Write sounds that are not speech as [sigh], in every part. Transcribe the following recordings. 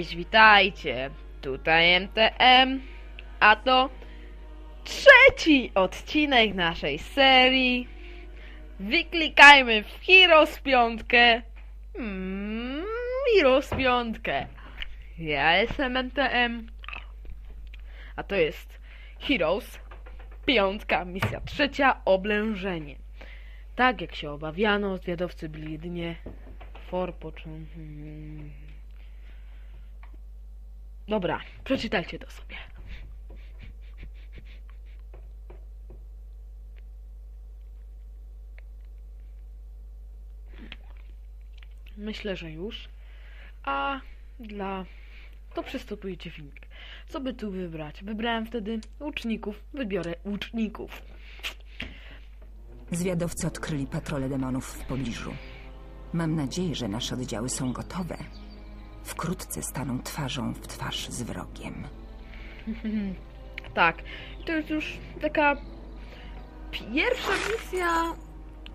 Cześć, witajcie. Tutaj MTM, a to trzeci odcinek naszej serii. Wyklikajmy w Heroes 5. Mm, Heroes 5. Ja jestem MTM, a to jest Heroes 5, misja trzecia, oblężenie. Tak jak się obawiano, zwiadowcy byli jedynie for po czym... Hmm. Dobra, przeczytajcie to sobie. Myślę, że już. A dla... To przystępujecie filmik. Co by tu wybrać? Wybrałem wtedy łuczników. Wybiorę łuczników. Zwiadowcy odkryli patrole demonów w pobliżu. Mam nadzieję, że nasze oddziały są gotowe. Wkrótce staną twarzą w twarz z wrogiem. [laughs] Tak. To jest już taka pierwsza misja,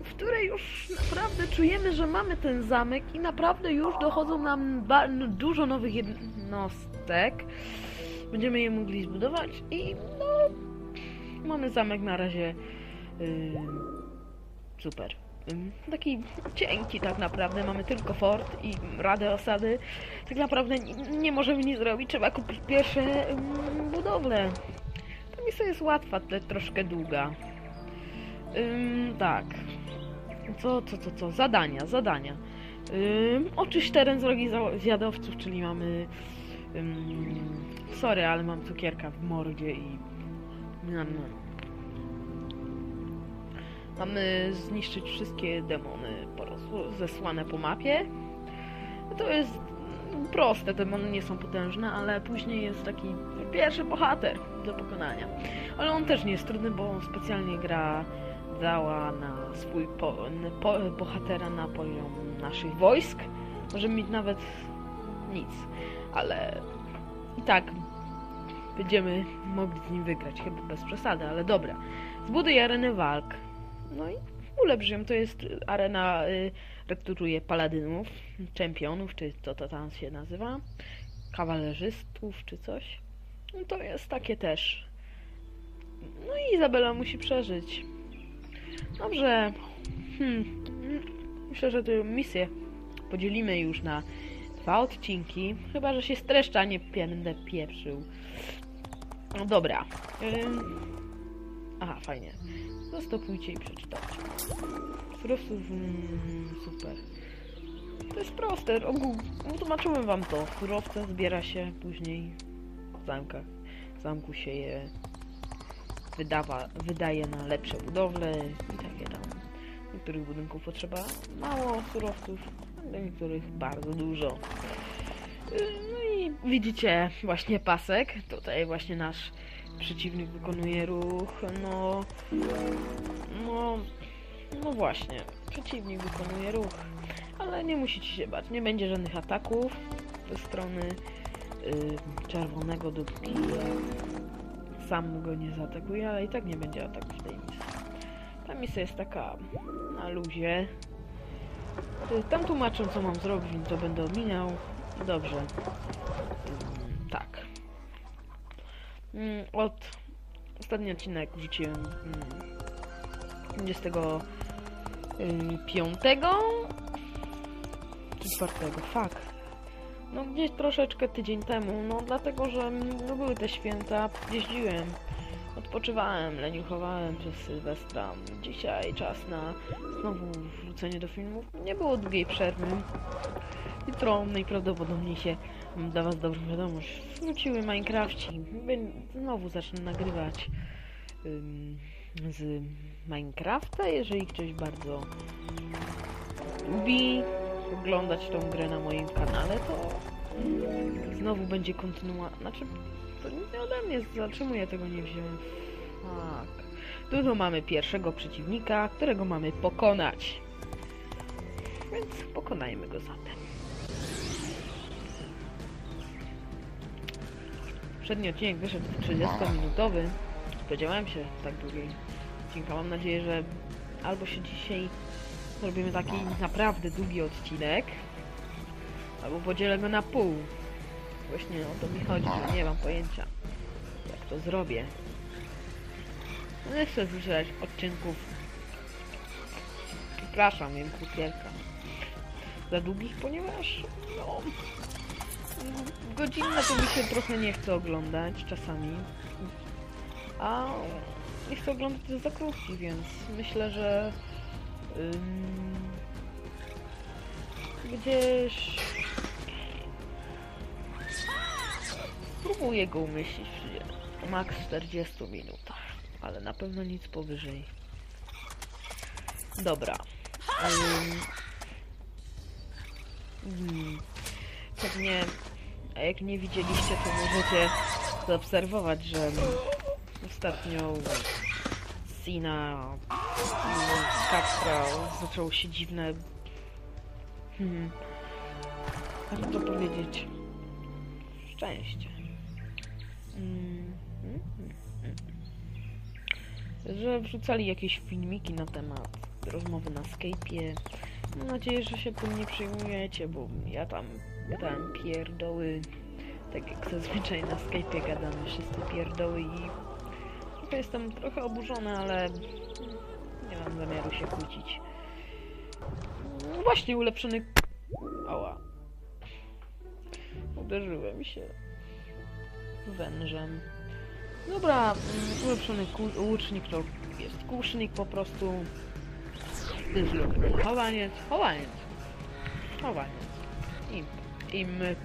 w której już naprawdę czujemy, że mamy ten zamek i naprawdę już dochodzą nam dużo nowych jednostek. Będziemy je mogli zbudować i no mamy zamek na razie yy, super. Ym, Taki cienki tak naprawdę, mamy tylko fort i radę osady. Tak naprawdę nie, możemy nic zrobić, trzeba kupić pierwsze ym, budowle. Ta misja jest łatwa, ale troszkę długa. Ym, tak. Co, co, co, co? Zadania, zadania. Ym, oczyść teren z drogi za- zjadowców, czyli mamy... Ym, sorry, ale mam cukierka w mordzie i... No, no. Mamy zniszczyć wszystkie demony zesłane po mapie. To jest proste, demony nie są potężne, ale później jest taki pierwszy bohater do pokonania. Ale on też nie jest trudny, bo specjalnie gra dała na swój po, po, bohatera na poziom naszych wojsk. Możemy mieć nawet nic, ale i tak będziemy mogli z nim wygrać, chyba bez przesady, ale dobra. Zbuduj arenę walk. No i ulepsz ją, to jest arena, y, rekrutuje paladynów, czempionów, czy co to tam się nazywa, kawalerzystów, czy coś. No to jest takie też. No i Izabela musi przeżyć. Dobrze. Hmm. mm, Myślę, że tę misję podzielimy już na dwa odcinki. Chyba, że się streszcza, nie będę pieprzył. No dobra. Ym... Aha, fajnie. Zastopujcie i przeczytajcie. Surowców... Mm, super. To jest proste. Ogół... Tłumaczyłem wam to. Surowce zbiera się później w zamkach. W zamku się je wydawa, wydaje na lepsze budowle i takie tam. Niektórych budynków potrzeba mało surowców, do niektórych bardzo dużo. Yy, No i widzicie właśnie pasek. Tutaj właśnie nasz przeciwnik wykonuje ruch. No, no, no właśnie. Przeciwnik wykonuje ruch. Ale nie musicie się bać. Nie będzie żadnych ataków ze strony yy, czerwonego, dopóki sam go nie zaatakuje, ale i tak nie będzie ataku w tej misji. Ta misja jest taka na luzie. Y, Tam tłumaczą co mam zrobić, więc to będę omijał. Dobrze. Ym, Od ostatni odcinek wrzuciłem ym, 25 czy 4? Fuck. No gdzieś troszeczkę tydzień temu, no dlatego, że no, były te święta, jeździłem, odpoczywałem, leniuchowałem przez Sylwestra. Dzisiaj czas na znowu wrócenie do filmów. Nie było długiej przerwy. Jutro najprawdopodobniej się mam dla was dobrą wiadomość. Wróciły Minecrafci. Znowu zacznę nagrywać ym, z Minecrafta, jeżeli ktoś bardzo lubi oglądać tą grę na moim kanale, to znowu będzie kontynuacja. Znaczy, to nie ode mnie, dlaczego ja tego nie wziąłem? Tu to mamy pierwszego przeciwnika, którego mamy pokonać. Więc pokonajmy go zatem. Przedni odcinek wyszedł 30-minutowy. Spodziewałem się tak długiej odcinka. Mam nadzieję, że albo się dzisiaj zrobimy taki naprawdę długi odcinek, albo podzielę go na pół. Właśnie o to mi chodzi, że nie mam pojęcia, jak to zrobię. No Nie chcę zliczać odcinków. Przepraszam, wiem, krukierka. Za długich, ponieważ no, godzinne to mi się trochę nie chce oglądać czasami. A nie chcę oglądać też za krótki, więc myślę, że ym, gdzieś spróbuję go umieścić w max 40 minutach, ale na pewno nic powyżej. Dobra. Ym, mm, pewnie, a jak nie widzieliście, to możecie zaobserwować, że ostatnio Sina i Kacpra zaczęło się dziwne hmm, jak to powiedzieć szczęście mm, mm, mm, mm. że wrzucali jakieś filmiki na temat rozmowy na Skype'ie mam nadzieję, że się tym nie przejmujecie, bo ja tam gadałem pierdoły tak jak zazwyczaj na Skype'ie gadamy wszyscy pierdoły i trochę jestem trochę oburzony, ale nie mam zamiaru się kłócić. No właśnie ulepszony... Ała. Uderzyłem się wężem. Dobra, mm, ulepszony łucznik to jest kusznik po prostu. Dyżluk. Chowaniec, chowaniec. Chowaniec. I, i myk.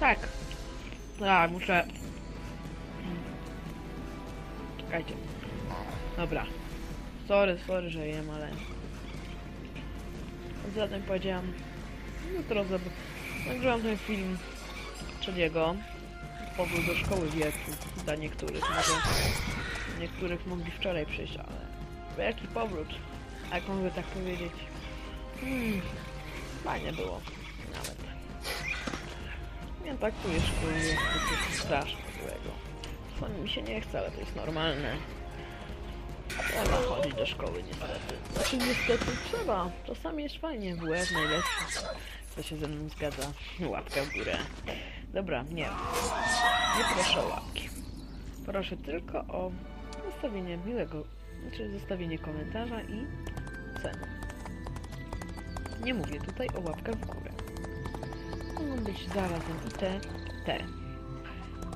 Tak. Tak, muszę... Czekajcie. Dobra. Sorry, sorry, że jem, ale... Zatem powiedziałam... Jutro zob... Nagrywam ten film trzeciego. Powrót do szkoły wieczór dla niektórych. Może niektórych mogli wczoraj przyjść, ale... Wielki powrót. Jak mogę tak powiedzieć? Hmm. Fajnie było. Nawet. Nie tu jest szkoły, jest coś strasznie złego. Czasami mi się nie chce, ale to jest normalne. Trzeba chodzić do szkoły niestety. Znaczy niestety trzeba. Czasami jest fajnie. WF najlepszy. Kto się ze mną zgadza? Łapka w górę. Dobra, nie. Nie proszę o łapki. Proszę tylko o zostawienie miłego, znaczy zostawienie komentarza i ceny. Nie mówię tutaj o łapkach w górę. Mogą być zarazem i te, te.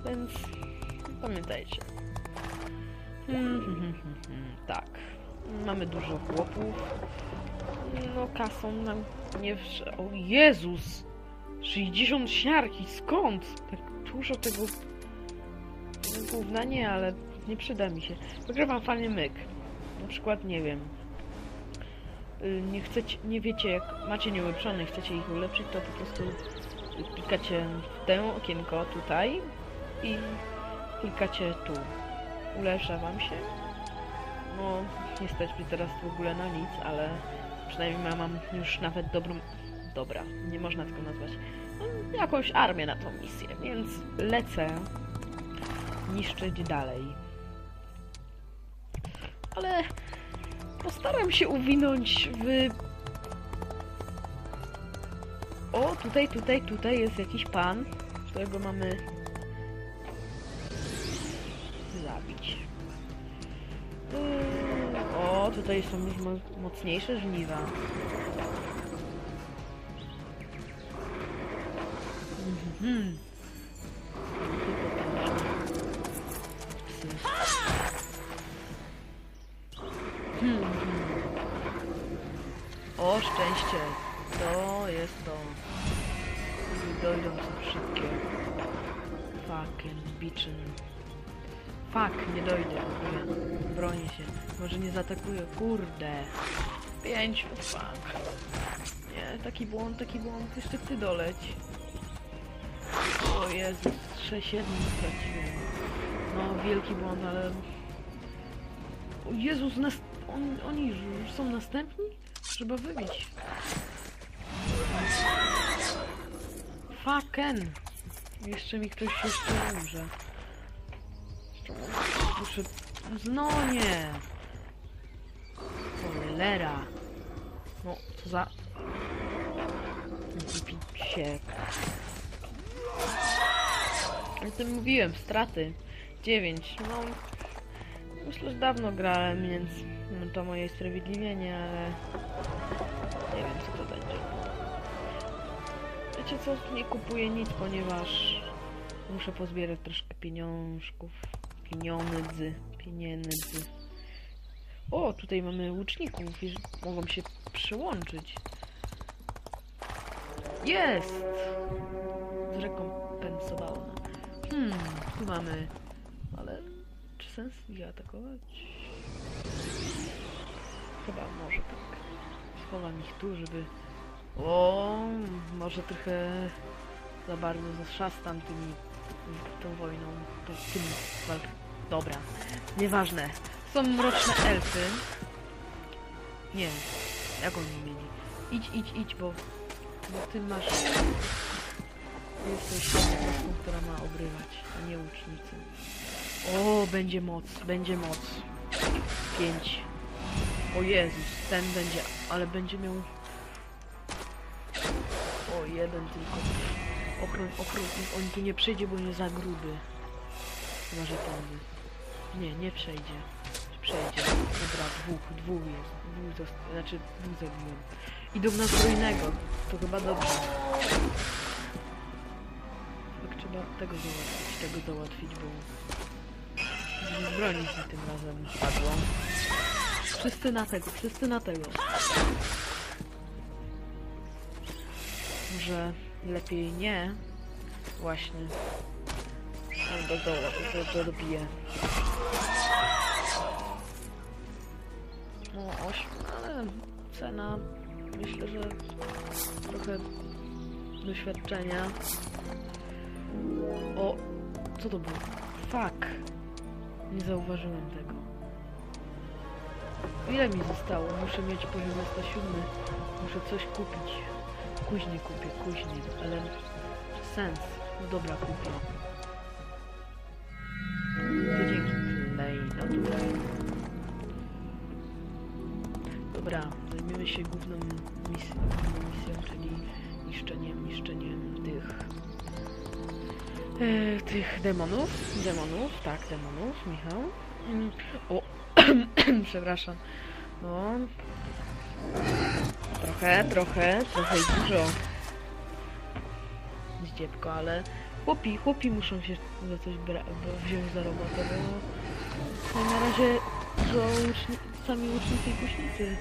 Więc pamiętajcie. Hmm, hmm, hmm, hmm, tak. Mamy dużo chłopów. No kasą nam nie. O Jezus! 60 siarki, skąd? Tak dużo tego gówna nie, ale nie przyda mi się. Wygrywam fajny myk. Na przykład, nie wiem. Y, Nie chcecie, nie wiecie jak macie nieulepszone i chcecie ich ulepszyć, to po prostu klikacie w tę okienko tutaj i klikacie tu. Ulepsza wam się. No, nie stać mi teraz w ogóle na nic, ale przynajmniej mam już nawet dobrą... Dobra, nie można tego nazwać. No, jakąś armię na tą misję, więc lecę niszczyć dalej. Ale postaram się uwinąć w... O, tutaj, tutaj, tutaj jest jakiś pan, którego mamy zabić. O, tutaj są już mo- mocniejsze żniwa. Mhm. O, szczęście. To jest to. Dojdą tu wszystkie. Fucking bitchin. Fuck, nie dojdę. Nie. Bronię się. Może nie zaatakuję. Kurde. Pięć. Fuck. Nie, taki błąd, taki błąd. Jeszcze ty doleć. O Jezus, 6-7 straciłem. No, wielki błąd, ale... O Jezus, nas... On, oni już są następni? Trzeba wybić. Fucken! Jeszcze mi ktoś jeszcze umrze. Muszę... No nie! Cholera! No, co za... Psiek. O tym mówiłem, straty. 9. No, myślę, że dawno grałem, więc no, to moje usprawiedliwienie, ale nie wiem, co to będzie. Wiecie co, nie kupuję nic, ponieważ muszę pozbierać troszkę pieniążków. Pieniądzy, pieniędzy. O, tutaj mamy łuczników i mogą się przyłączyć. Jest! Zrekompensowana. Hmm, tu mamy... Ale czy sens je atakować? Chyba może tak. Schowam ich tu, żeby... O, może trochę za bardzo zaszastam tymi tą wojną, to tym walk... Dobra, nieważne. Są mroczne elfy. Nie, jak oni mieli? Idź, idź, idź, bo, bo ty masz... Jesteś osobą, która ma obrywać, a nie łucznicy. O, będzie moc, będzie moc. Pięć. O Jezus, ten będzie, ale będzie miał... O, jeden tylko. Ochron, ochron, on tu nie przejdzie, bo nie za gruby. Chyba, że tędy. Nie, nie przejdzie. Przejdzie. Dobra, dwóch, dwóch jest. Dwóch znaczy, dwóch zabiłem. Idą na zbrojnego. To chyba dobrze. Tak trzeba tego załatwić, tego załatwić, bo... Broni tym razem padło. Wszyscy na tego, wszyscy na tego. Może lepiej nie. Właśnie. On do do, do, dobije. No, oś, ale cena myślę, że trochę doświadczenia. O, co to było? Fuck. Nie zauważyłem tego. Ile mi zostało? Muszę mieć poziom 107. Muszę coś kupić. Później kupię, później, ale sens. No dobra, kupię. To dzięki klejnotu. Dobra, zajmiemy się główną misją, główną misją czyli niszczeniem, niszczeniem tych e, tych demonów. Demonów, tak, demonów, Michał. Mm, O, [clears throat] przepraszam. No. Trochę, trochę, trochę i dużo. Zdziebko, ale chłopi, chłopi muszą się za coś wziąć za robotę, bo no, na razie są łuczni- sami łucznicy i kuśnicy.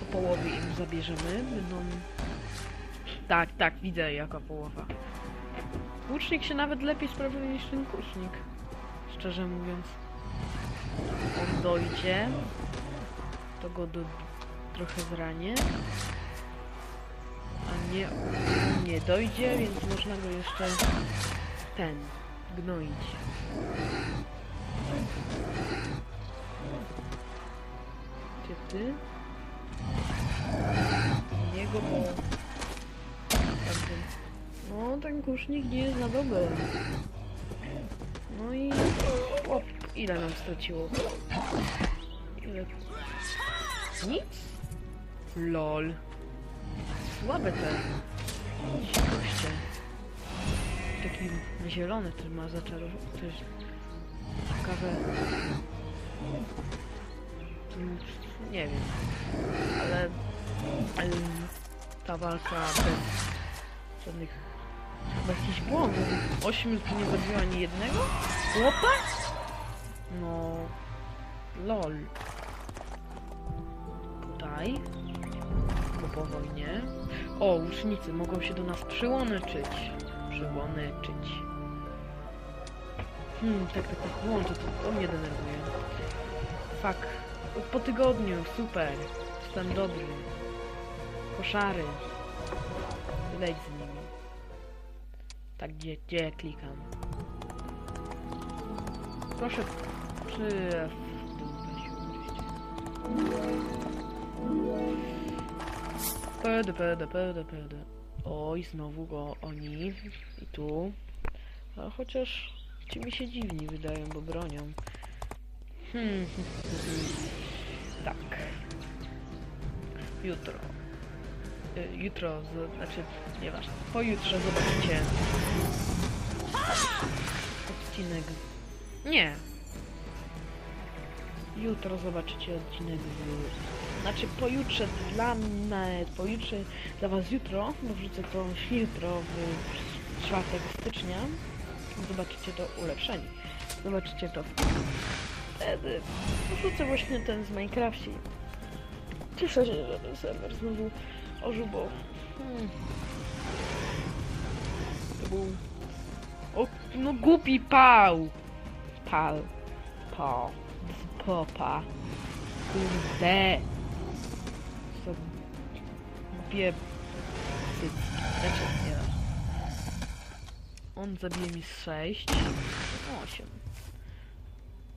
Po połowie im zabierzemy, będą... Tak, tak, widzę jaka połowa. Łucznik się nawet lepiej sprawuje niż ten kuśnik. Szczerze mówiąc. On dojdzie. To go do... trochę zranię. A nie... nie dojdzie, więc można go jeszcze... ten... gnoić. Ty? Niego, bo... No, ten kusznik nie jest na dobre. No i... O, ile nam straciło? Ile? Nic? Lol. Słabe te ci goście. Taki zielony, który ma zaczarować. Też ciekawe. Nie wiem. Ale... em, Ta walka bez żadnych... Chyba jakiś błąd. Ośmiu tu nie zabiło ani jednego? Chłopa? No... Lol. Tutaj. Bo po wojnie. O, łucznicy mogą się do nas przyłączyć. Przyłączyć. Hmm, tak, tak, tak, łączę, to, to mnie denerwuje. Fuck. Po tygodniu, super. Jestem dobry. Koszary. Leć z nimi. Tak, gdzie, gdzie klikam? Proszę przy F w dół weź oczywiście. Pede, pede, pede, pede. Oj, znowu go oni. I tu. A chociaż ci mi się dziwni wydają, bo bronią. Hmm. [laughs] tak. Jutro. y, jutro, z, znaczy, nieważne, pojutrze zobaczycie odcinek. Nie. Jutro zobaczycie odcinek z. Znaczy pojutrze dla mnie, pojutrze dla was jutro, bo wrzucę to jutro w 4 stycznia. Zobaczycie to ulepszenie. Zobaczycie to wtedy. Wrzucę właśnie ten z Minecrafcie. Cieszę się, że ten serwer znowu bo... Hmm, to był... O, no głupi pał! Pal. Po. Popa. Kurde. Co... Głupie... Znaczy. On zabije mi z 6. 8.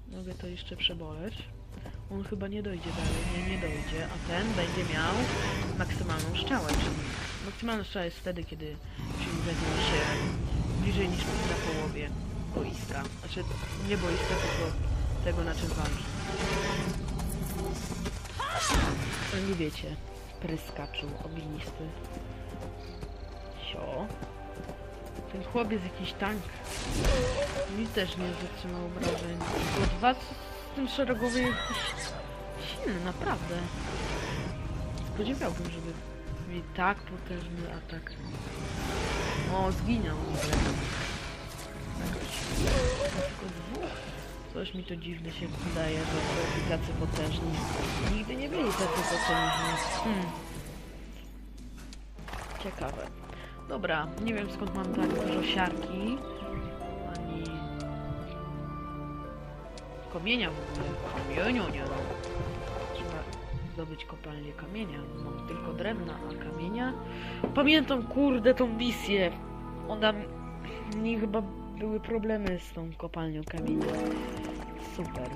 Mogę to jeszcze przeboleć. On chyba nie dojdzie dalej, nie, nie dojdzie, a ten będzie miał maksymalną szczałę, czyli maksymalna szczała jest wtedy, kiedy znajduje się bliżej niż na połowie boiska. Znaczy, nie boiska, tylko tego, na czym walczy. No nie wiecie, pryskaczu ognisty. Sio. Ten chłop jest jakiś tank. Mi też nie zatrzymał obrażeń. Bo dwa z tym szeregowy jest jakiś silny, naprawdę. Spodziewałbym, żeby mieli tak potężny atak. O, zginął. Jakoś. Tylko dwóch. Coś mi to dziwne się wydaje, że byli tacy potężni. Nigdy nie byli tacy potężni. Hmm. Ciekawe. Dobra, nie wiem skąd mam tak dużo siarki. Ani... Kamienia w ogóle. Nie. Trzeba zdobyć kopalnię kamienia. Mam tylko drewna, a kamienia... Pamiętam, kurde, tą misję. Ona... Mi chyba były problemy z tą kopalnią kamienia. Super.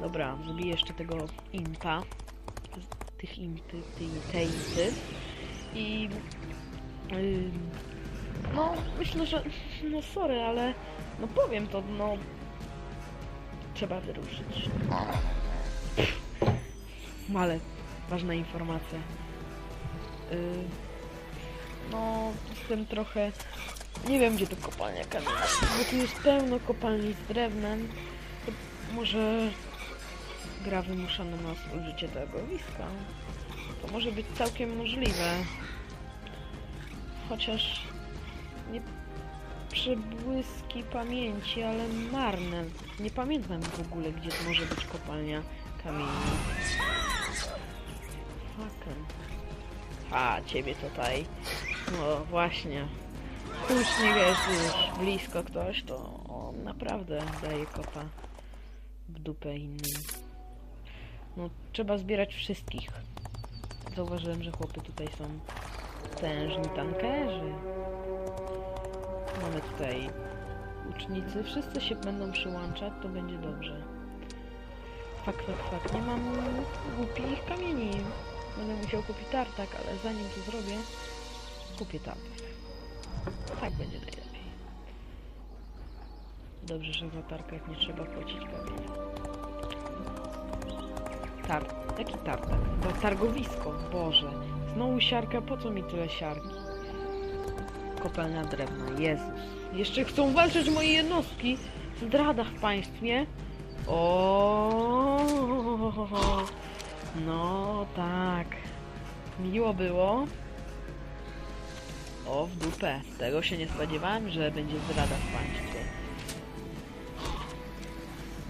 Dobra, zrobię jeszcze tego impa. Tych impy, tej, tej impy. I... ym, no, myślę, że... [laughs] No sorry, ale... No powiem to, no... Trzeba wyruszyć. Ale ważna informacja. Yy, no, jestem trochę... Nie wiem, gdzie to kopalnia kamienia. Bo tu jest pełno kopalni z drewnem. To może... Gra wymusza na nas użycie tego wiska. To może być całkiem możliwe. Chociaż... Nie przebłyski pamięci, ale marne. Nie pamiętam w ogóle, gdzie może być kopalnia kamieni. Fucking. A, ciebie tutaj. No właśnie. Już nie już blisko ktoś, to on naprawdę daje kopa w dupę innym. No, trzeba zbierać wszystkich. Zauważyłem, że chłopy tutaj są tężni tankerzy. Mamy tutaj ucznicy. Wszyscy się będą przyłączać, to będzie dobrze. Fak, fak, fak. Nie mam głupich kamieni. Będę musiał kupić tartak, ale zanim to zrobię, kupię tartak. Tak będzie najlepiej. Dobrze, że w latarkach nie trzeba płacić kamienia. Tar... Jaki tartak? To targowisko, Boże. Znowu siarka, po co mi tyle siarki? Kopalnia drewna, Jezus. Jeszcze chcą walczyć moje jednostki. Zdrada w państwie. O, No tak. Miło było. O, w dupę. Tego się nie spodziewałem, że będzie zdrada w państwie.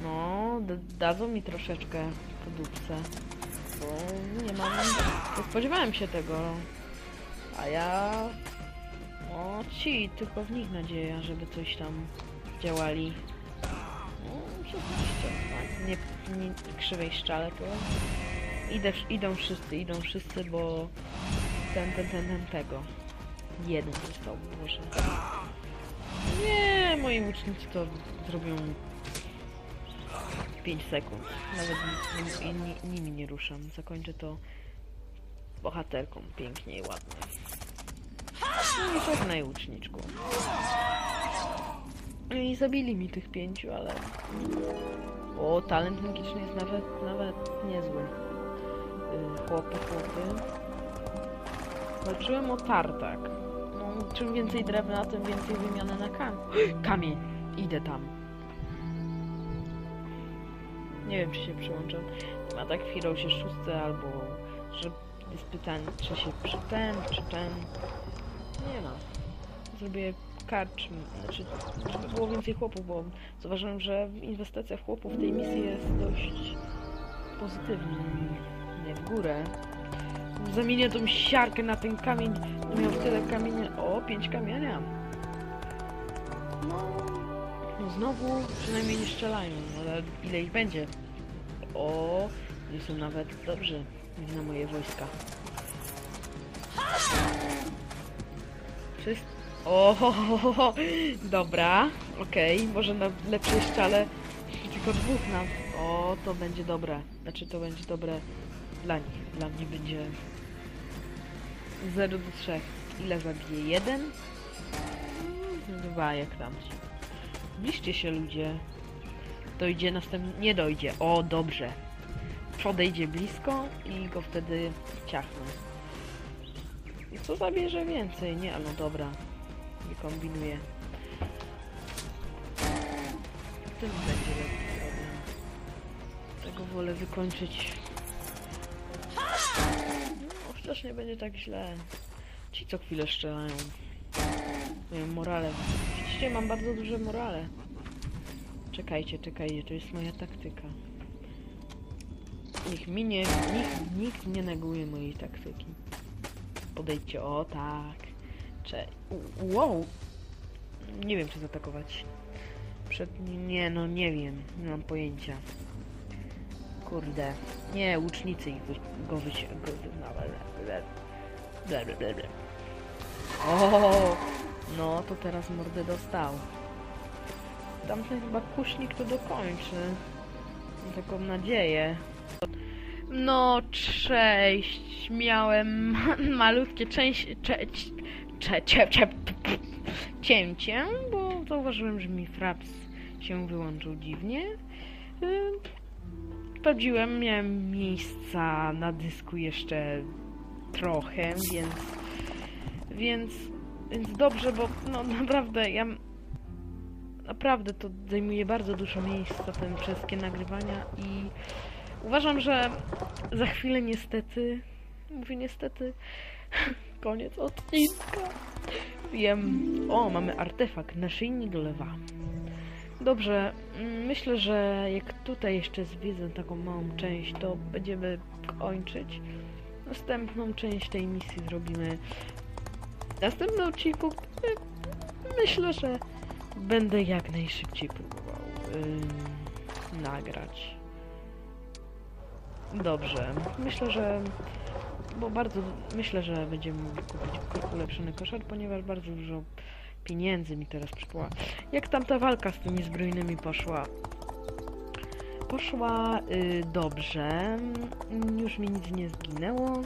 No, dadzą mi troszeczkę po dupce. Bo nie mam... Nie spodziewałem się tego. A ja... O, ci, tylko w nich nadzieja, żeby coś tam działali. No, rzeczywiście, tak. Nie, nie krzywej szczale to... Idę, idą wszyscy, idą wszyscy, bo... Ten, ten, ten, ten, tego. Jeden został, może. Nie, moi łucznicy to zrobią 5 sekund. Nawet ni- ni- ni- nimi nie ruszam. Zakończę to bohaterką pięknie i ładnie. No i żegnaj łuczniczku. No I zabili mi tych pięciu, ale... O, talent magiczny jest nawet, nawet niezły. Yy, chłopy, chłopy. Walczyłem o tartak. Czym więcej drewna, tym więcej wymiany na kamień. [gasps] Kamień! Idę tam. Nie wiem, czy się przyłączam. Ma tak chwilą się szóstce, albo że jest pytanie, czy się przy ten, czy ten. Nie ma. Zrobię karcz, znaczy, żeby było więcej chłopów, bo zauważyłem, że inwestycja w chłopów w tej misji jest dość pozytywnie, nie w górę. Zamienię tą siarkę na ten kamień, miał tyle kamienia, o, pięć kamienia. No, no znowu przynajmniej nie strzelają, ale ile ich będzie? O, nie są nawet dobrze na moje wojska. Wszyscy... O, ho, ho, ho, dobra, okej, może na lepszej szczale tylko dwóch nam. O, to będzie dobre. Znaczy, to będzie dobre dla nich. Dla mnie będzie 0 do 3. Ile zabije? Jeden? Mm, Dwa, jak tam. Zbliżcie się, ludzie. Dojdzie następny... Nie dojdzie. O, dobrze. Podejdzie blisko i go wtedy ciachnę. I co zabierze więcej? Nie, no dobra. Nie kombinuję. Tym będzie lepiej. Tego wolę wykończyć. Chociaż nie będzie tak źle. Ci co chwilę strzelają. Moją morale. Widzicie, mam bardzo duże morale. Czekajcie, czekajcie, to jest moja taktyka. Niech mi nie, nikt, nikt nie neguje mojej taktyki. Podejdźcie, o tak. Cze... Wow! Nie wiem, czy zaatakować. Przed... Nie, no nie wiem. Nie mam pojęcia. Kurde. Nie, łucznicy ich wy... go ble. O, No, to teraz mordę dostał. Tamten chyba kusznik to dokończy. Mam taką nadzieję. No, cześć. Miałem [laughs] malutkie część, cze, cze, cze, cze, cięcie, bo zauważyłem, że mi fraps się wyłączył dziwnie. Sprawdziłem, miałem miejsca na dysku jeszcze trochę, więc więc, więc dobrze, bo no [laughs] naprawdę ja naprawdę to zajmuje bardzo dużo miejsca te wszystkie nagrywania i uważam, że za chwilę niestety mówię niestety [laughs] koniec odcinka. Wiem. O mamy artefakt naszyjnik lewa dobrze mm, myślę, że jak tutaj jeszcze zwiedzę taką małą część to będziemy kończyć następną część tej misji zrobimy w następnym odcinku e, myślę, że będę jak najszybciej próbował ym, nagrać. Dobrze, myślę, że bo bardzo myślę, że będziemy mogli kupić ulepszony koszar, ponieważ bardzo dużo pieniędzy mi teraz przyszła. Jak tam ta walka z tymi zbrojnymi poszła? Poszła y, dobrze, Mm, już mi nic nie zginęło.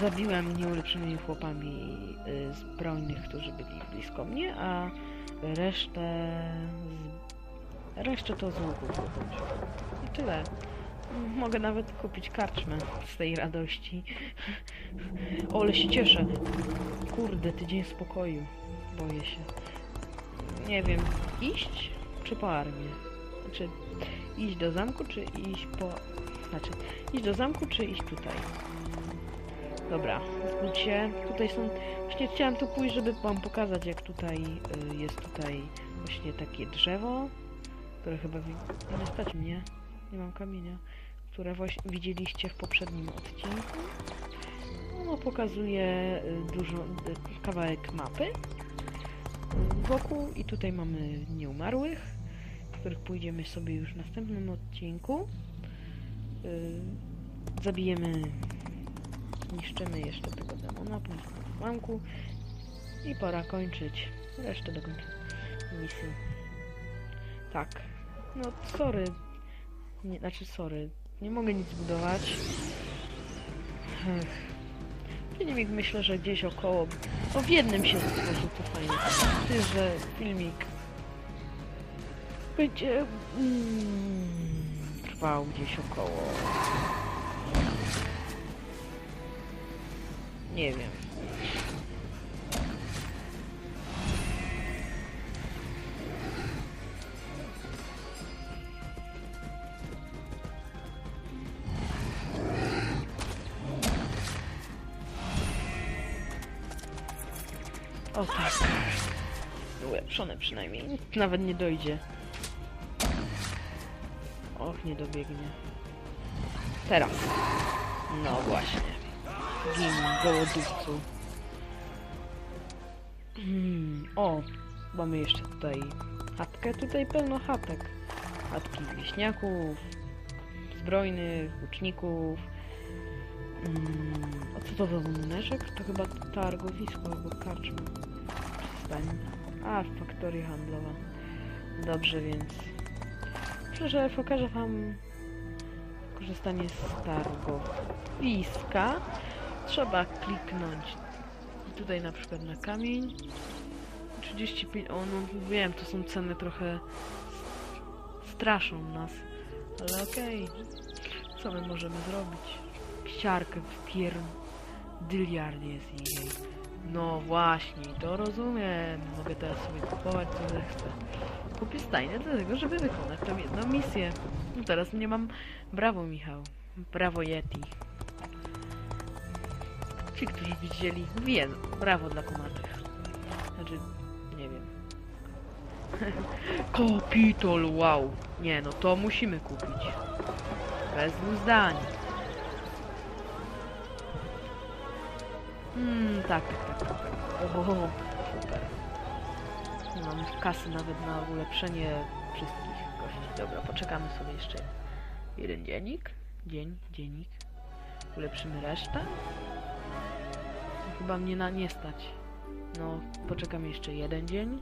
Zabiłem nieulepszonymi chłopami y, zbrojnych, którzy byli blisko mnie, a resztę z... resztę to z było. I tyle. Mogę nawet kupić karczmę z tej radości. O, ale się cieszę. Kurde, tydzień spokoju. Boję się. Nie wiem, iść czy po armię? Znaczy, iść do zamku, czy iść po... Znaczy, iść do zamku, czy iść tutaj? Dobra, się. Tutaj są... Właśnie chciałem tu pójść, żeby wam pokazać, jak tutaj y, jest tutaj właśnie takie drzewo, które chyba... Nie stać mnie. Nie mam kamienia. Które właśnie widzieliście w poprzednim odcinku. Ono pokazuje y, dużo... y, kawałek mapy wokół i tutaj mamy nieumarłych, których pójdziemy sobie już w następnym odcinku. Y, zabijemy Zniszczymy jeszcze tego demona, do zamku i pora kończyć. Resztę dokończyć misji. Tak. No, sorry. Nie, znaczy, sorry. Nie mogę nic budować. Ech. Filmik myślę, że gdzieś około... No w jednym się sposób to fajnie. Ty, że filmik będzie mm, trwał gdzieś około nie wiem. Przynajmniej. Nawet nie dojdzie. Och, nie dobiegnie. Teraz. No właśnie. Gin, gołodówcu. Hmm. O, mamy jeszcze tutaj chatkę. Tutaj pełno chatek. Chatki wieśniaków, zbrojnych, łuczników. Mm, a co to za numerek? To chyba targowisko albo karczma. Przystań. A, faktoria handlowa. Dobrze, więc... Że pokażę wam korzystanie z targowiska. Trzeba kliknąć tutaj na przykład na kamień. 35... O, no wiem, to są ceny trochę... Straszą nas. Ale okej. Co my możemy zrobić? Siarkę w pier... Dyliard jest jej. No właśnie, to rozumiem. Mogę teraz sobie kupować co zechcę. Kupię stajnię do tego, żeby wykonać tą jedną misję. No teraz nie mam... Brawo Michał. Brawo Yeti. Ci, którzy widzieli, wiedzą. Brawo dla kumatych. Znaczy, nie wiem. [laughs] Kapitol, wow. Nie no, to musimy kupić. Bez dwóch zdań. Mm, tak, tak, tak, tak. tak. Oho, super. Nie mam kasy nawet na ulepszenie wszystkich kości. Dobra, poczekamy sobie jeszcze jeden dzienik. Dzień, dzienik. Ulepszymy resztę. Chyba mnie na nie stać. No, poczekamy jeszcze jeden dzień.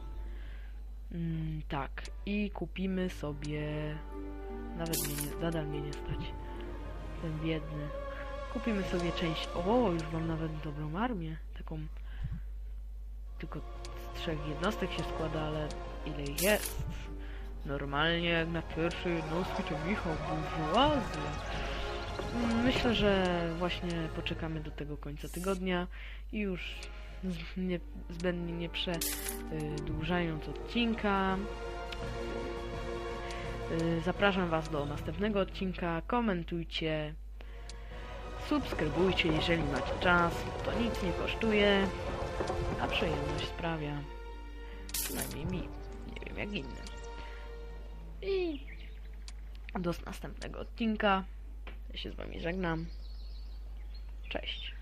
Mm, tak, i kupimy sobie... Nawet mnie nie, nadal mnie nie stać. Ten biedny. Kupimy sobie część... O, już mam nawet dobrą armię. Taką... Tylko z trzech jednostek się składa, ale ile jest? Normalnie jak na pierwszej jednostki to Michał burżuazja. Mm, Myślę, że właśnie poczekamy do tego końca tygodnia i już nie, zbędnie nie przedłużając odcinka. Zapraszam Was do następnego odcinka. Komentujcie, subskrybujcie, jeżeli macie czas. To nic nie kosztuje, a przyjemność sprawia. Przynajmniej mi. Nie wiem jak innym. I do następnego odcinka. Ja się z Wami żegnam. Cześć.